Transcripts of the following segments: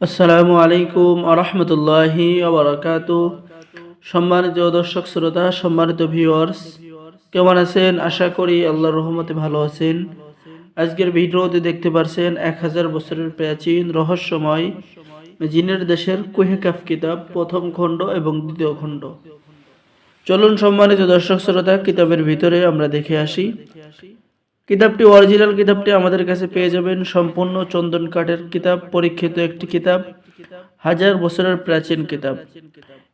আসসালামু আলাইকুম আরহামতুল্লাহি আবরাকাত সম্মানিত দর্শক, শ্রোতা, সম্মানিত ভিউয়ার্স কেমন আছেন? আশা করি আল্লাহর রহমতে ভালো আছেন। আজকের ভিডিওতে দেখতে পারছেন এক হাজার বছরের প্রাচীন রহস্যময় জিনের দেশের কুহেকাফ কিতাব, প্রথম খণ্ড এবং দ্বিতীয় খণ্ড। চলুন সম্মানিত দর্শক, শ্রোতা, কিতাবের ভিতরে আমরা দেখে আসি। কিতাবটি অরিজিনাল কিতাবটি আমাদের কাছে পেয়ে যাবেন। সম্পূর্ণ চন্দন কাঠের কিতাব, পরীক্ষিত একটি কিতাব, হাজার বছরের প্রাচীন কিতাব।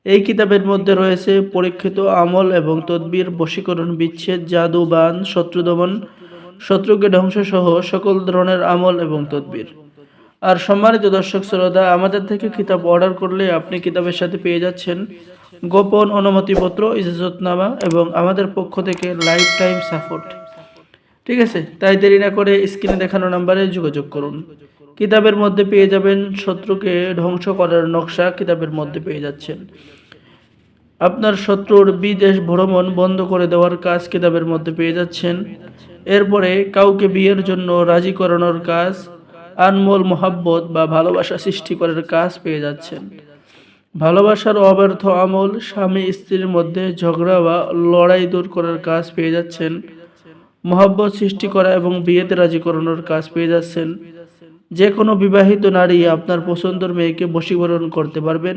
এই কিতাবের মধ্যে রয়েছে পরীক্ষিত আমল এবং তদ্বির, বশীকরণ বিচ্ছেদ, জাদু, বান, শত্রু দমন, শত্রুকে ধ্বংস সহ সকল ধরনের আমল এবং তদ্বির। আর সম্মানিত দর্শক শ্রোতা, আমাদের থেকে কিতাব অর্ডার করলে আপনি কিতাবের সাথে পেয়ে যাচ্ছেন গোপন অনুমতিপত্র, ইজাজতনামা এবং আমাদের পক্ষ থেকে লাইফ টাইম সাপোর্ট ঠিক আছে? তাই দেরি না করে স্ক্রিনে দেখানো নাম্বারে যোগাযোগ করুন। কিতাবের মধ্যে পেয়ে যাবেন শত্রুকে ধ্বংস করার নকশা কিতাবের মধ্যে পেয়ে যাচ্ছেন। আপনার শত্রুর বিদেশ ভ্রমণ বন্ধ করে দেওয়ার কাজ কিতাবের মধ্যে পেয়ে যাচ্ছেন। এরপরে কাউকে বিয়ের জন্য রাজি করানোর কাজ, আনমোল মোহাব্বত বা ভালোবাসা সৃষ্টি করার কাজ পেয়ে যাচ্ছেন। ভালোবাসার অব্যর্থ আমল স্বামী স্ত্রীর মধ্যে ঝগড়া বা লড়াই দূর করার কাজ পেয়ে যাচ্ছেন। মহব্বত সৃষ্টি করা এবং বিয়েতে রাজি করানোর কাজ পেয়ে যাচ্ছেন। যে কোনো বিবাহিত নারী আপনার পছন্দের মেয়েকে বশীকরণ করতে পারবেন।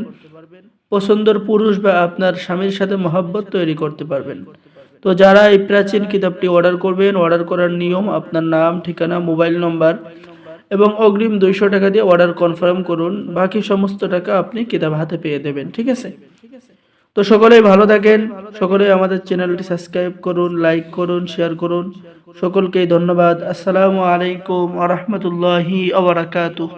পছন্দের পুরুষ বা আপনার স্বামীর সাথে মহব্বত তৈরি করতে পারবেন। তো যারা এই প্রাচীন কিতাবটি অর্ডার করবেন, অর্ডার করার নিয়ম আপনার নাম, ঠিকানা, মোবাইল নম্বর এবং অগ্রিম দুইশো টাকা দিয়ে অর্ডার কনফার্ম করুন। বাকি সমস্ত টাকা আপনি কিতাব হাতে পেয়ে দেবেন, ঠিক আছে? তো সকলেই ভালো থাকেন, সকলেই আমাদের চ্যানেলটি সাবস্ক্রাইব করুন লাইক করুন শেয়ার করুন। সকলকেই ধন্যবাদ। আসসালামু আলাইকুম আ রহমতুল্লাহি আবরাকাতুহ